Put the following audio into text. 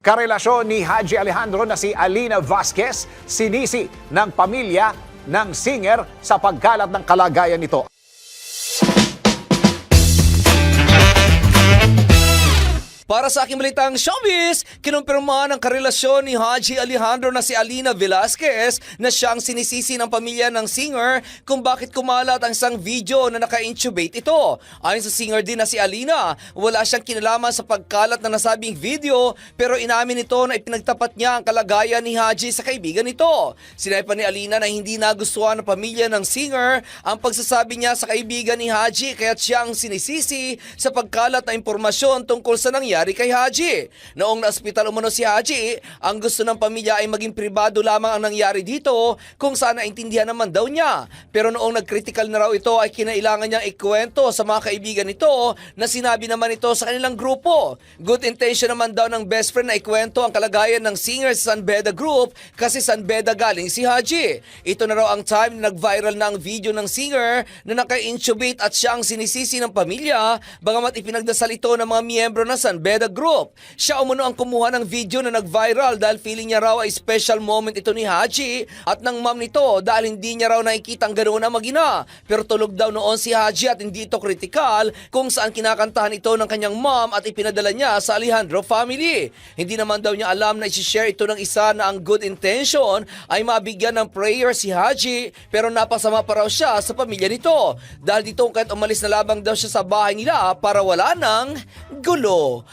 Karelasyon ni Haji Alejandro na si Alina Vasquez, sinisi ng pamilya ng singer sa pagkalat ng kalagayan nito. Para sa aking balitang showbiz, kinumpirma ng karelasyon ni Haji Alejandro na si Alina Velasquez na siyang sinisisi ng pamilya ng singer kung bakit kumalat ang isang video na naka-intubate ito. Ayon sa singer din na si Alina, wala siyang kinalaman sa pagkalat ng nasabing video pero inamin nito na ipinagtapat niya ang kalagayan ni Haji sa kaibigan nito. Sinabi pa ni Alina na hindi nagustuhan ng pamilya ng singer ang pagsasabi niya sa kaibigan ni Haji kaya't siya ang sinisisi sa pagkalat na impormasyon tungkol sa nangyari kay Haji. Noong na-hospital umano si Haji, ang gusto ng pamilya ay maging pribado lamang ang nangyari dito kung saan naintindihan naman daw niya. Pero noong nag-critical na raw ito ay kinailangan niyang ikwento sa mga kaibigan nito na sinabi naman ito sa kanilang grupo. Good intention naman daw ng best friend na ikwento ang kalagayan ng singer sa San Beda Group kasi San Beda galing si Haji. Ito na raw ang time na nag-viral na ang video ng singer na naka-intubate at siya ang sinisisi ng pamilya bagamat ipinagdasal ito ng mga miyembro ng San Beda Group. Siya umano ang kumuha ng video na nag-viral dahil feeling niya raw ay special moment ito ni Haji at ng mom nito dahil hindi niya raw nakikita ang ganoon na magina. Pero tulog daw noon si Haji at hindi ito kritikal kung saan kinakantahan ito ng kanyang mom at ipinadala niya sa Alejandro family. Hindi naman daw niya alam na isi-share ito ng isa na ang good intention ay mabigyan ng prayer si Haji pero napasama pa raw siya sa pamilya nito. Dahil dito kahit umalis na labang daw siya sa bahay nila para wala ng gulo.